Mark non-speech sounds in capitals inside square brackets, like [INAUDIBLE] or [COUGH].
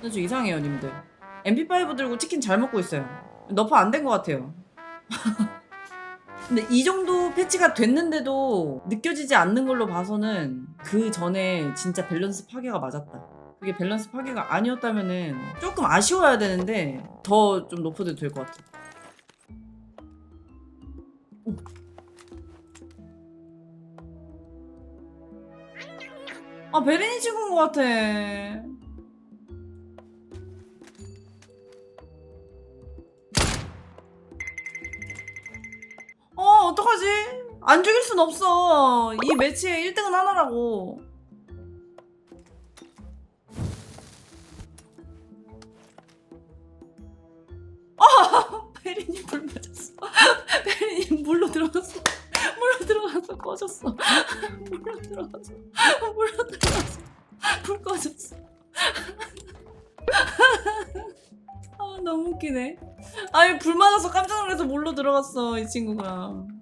근데 저 이상해요, 님들. MP5 들고 치킨 잘 먹고 있어요. 너프 안 된 것 같아요. [LAUGHS] 근데 이 정도 패치가 됐는데도 느껴지지 않는 걸로 봐서는 그 전에 진짜 밸런스 파괴가 맞았다. 그게 밸런스 파괴가 아니었다면은 조금 아쉬워야 되는데 더 좀 높아도 될 것 같아. 오. 아 베린이 찍은 것 같아. 어 어떡하지? 안 죽일 순 없어. 이 매치의 1등은 하나라고. 아 [LAUGHS] 베린이 불 맞았어. [LAUGHS] 베린이 물로 들어갔어. 물로 들어가서 꺼졌어. [LAUGHS] 물로 들어가서 물로 들어가서 불 꺼졌어. 아 너무 웃기네. 아니 불 맞아서 깜짝 놀라서 물로 들어갔어 이 친구가.